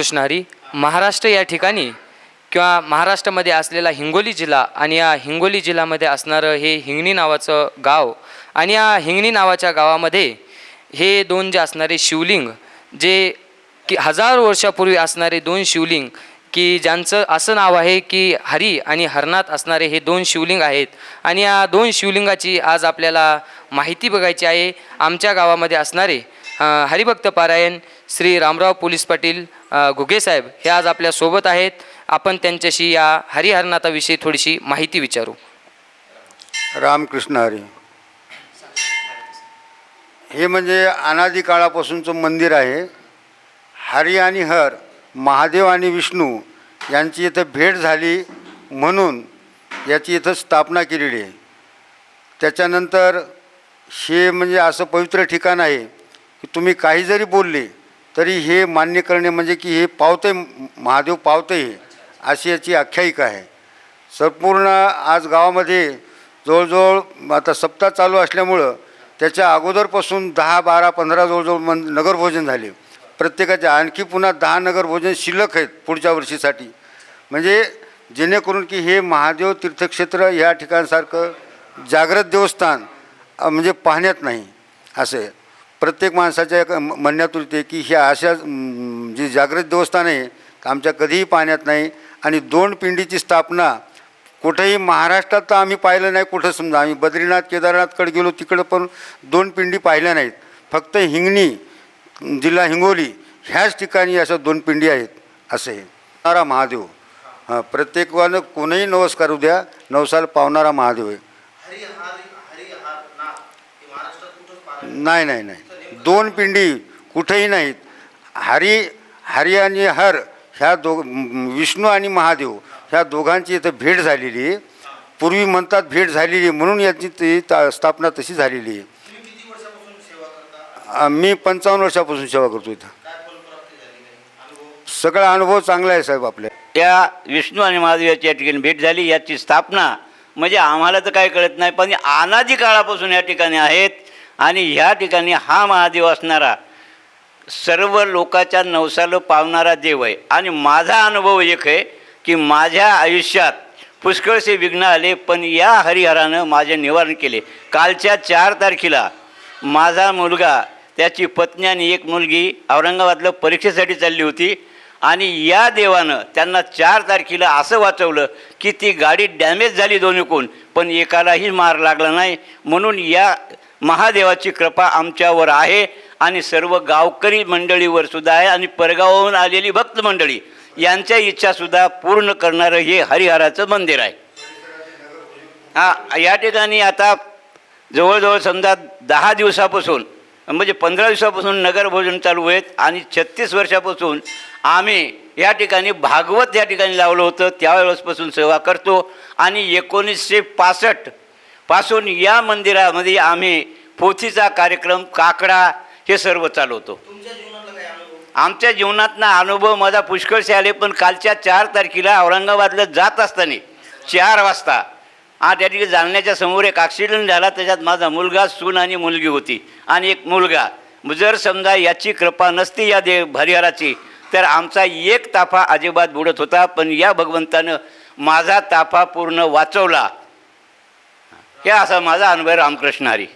कृष्ण हरी महाराष्ट्र या ठिकाणी किंवा महाराष्ट्रामध्ये असलेला हिंगोली जिल्हा आणि या हिंगोली जिल्ह्यामध्ये असणारं हे हिंगणी नावाचं गाव आणि या हिंगणी नावाच्या गावामध्ये हे दोन जे असणारे शिवलिंग जे की हजार वर्षापूर्वी असणारे दोन शिवलिंग की ज्यांचं असं नाव आहे की हरी आणि हरनाथ असणारे हे दोन शिवलिंग आहेत. आणि या दोन शिवलिंगाची आज आपल्याला माहिती बघायची आहे. आमच्या गावामध्ये असणारे हरिभक्त पारायण श्री रामराव पोलीस पाटील घुगेसाहेब हे आज आपल्यासोबत आहेत. आपण त्यांच्याशी या हरिहरनाथाविषयी थोडीशी माहिती विचारू. रामकृष्ण हरी. हे म्हणजे अनादी काळापासूनचं मंदिर आहे. हरी आणि हर महादेव आणि विष्णू यांची इथं भेट झाली म्हणून याची इथं स्थापना केलेली आहे. त्याच्यानंतर हे म्हणजे असं पवित्र ठिकाण आहे की तुम्ही काही जरी बोलले तरी हे मान्य करणे म्हणजे की हे पावते महादेव पावते अशी याची आख्यायिका आहे. संपूर्ण आज गावामध्ये जवळजवळ आता सप्ताह चालू असल्यामुळं त्याच्या अगोदरपासून दहा बारा पंधरा जवळजवळ मन नगरभोजन झाले. प्रत्येकाचे आणखी पुन्हा दहा नगरभोजन शिल्लक आहेत पुढच्या वर्षीसाठी. म्हणजे जेणेकरून की हे महादेव तीर्थक्षेत्र या ठिकाणसारखं जागृत देवस्थान म्हणजे पाहण्यात नाही असं आहे. प्रत्येक माणसाच्या एक म- म्हणण्यातून येते की ह्या अशा जे जागृत देवस्थान आहे आमच्या कधीही पाहण्यात नाही. आणि दोन पिंडीची स्थापना कुठेही महाराष्ट्रात तर आम्ही पाहिलं नाही. कुठं समजा आम्ही बद्रीनाथ केदारनाथकडे गेलो तिकडं पण दोन पिंडी पाहिल्या नाहीत. फक्त हिंगणी जिल्हा हिंगोली ह्याच ठिकाणी अशा दोन पिंडी आहेत असे पावणारा महादेव. हां प्रत्येकानं कोणीही नमस्कार उद्या नवसाला पावणारा महादेव आहे. नाही नाही नाही. दोन पिंडी कुठेही नाहीत. हरी हरी आणि हर ह्या दो विष्णू आणि महादेव ह्या दोघांची इथं भेट झालेली. आहे पूर्वी म्हणतात भेट झालेली म्हणून याची ती स्थापना तशी झालेली. आहे मी पंचावन्न वर्षापासून सेवा करतो इथं. सगळा अनुभव चांगला आहे साहेब आपल्या. त्या विष्णू आणि महादेवाची या ठिकाणी भेट झाली याची स्थापना म्हणजे आम्हाला तर काय कळत नाही पण अनादी काळापासून या ठिकाणी आहेत. आणि ह्या ठिकाणी हा महादेव असणारा सर्व लोकाच्या नवसाला पावणारा देव आहे. आणि माझा अनुभव एक आहे की माझ्या आयुष्यात पुष्कळसे विघ्न आले पण या हरिहरानं माझे निवारण केले. कालच्या चार तारखेला माझा मुलगा त्याची पत्नी आणि एक मुलगी औरंगाबादला परीक्षेसाठी चालली होती. आणि या देवानं त्यांना चार तारखेला असं वाचवलं की ती गाडी डॅमेज झाली दोन्हीकून पण एकालाही मार लागला नाही. म्हणून या महादेवाची कृपा आमच्यावर आहे आणि सर्व गावकरी मंडळीवर सुद्धा आहे आणि परगावाहून आलेली भक्त मंडळी यांच्या इच्छासुद्धा पूर्ण करणारं हे हरिहराचं मंदिर आहे. हा या ठिकाणी आता जवळजवळ समजा दहा दिवसापासून म्हणजे पंधरा दिवसापासून नगरभोजन चालू आहेत आणि छत्तीस वर्षापासून आम्ही या ठिकाणी भागवत या ठिकाणी लावलं होतं त्यावेळेसपासून सेवा करतो आणि एकोणीसशे पासष्ट पासून या मंदिरामध्ये आम्ही पोथीचा कार्यक्रम काकडा हे सर्व चालवतो. आमच्या जीवनातला अनुभव माझा पुष्कळसे आले पण कालच्या चार तारखेला औरंगाबादला जात असताना चार वाजता हा त्या ठिकाणी जालन्याच्या समोर एक ॲक्सिडेंट झाला. त्याच्यात माझा मुलगा सून आणि मुलगी होती. आणि एक मुलगा. जर समजा याची कृपा नसती या दे हरिहराची तर आमचा एक ताफा अजिबात बुडत होता. पण या भगवंतानं माझा ताफा पूर्ण वाचवला. हे असा माझा अनुभव रामकृष्ण हरी.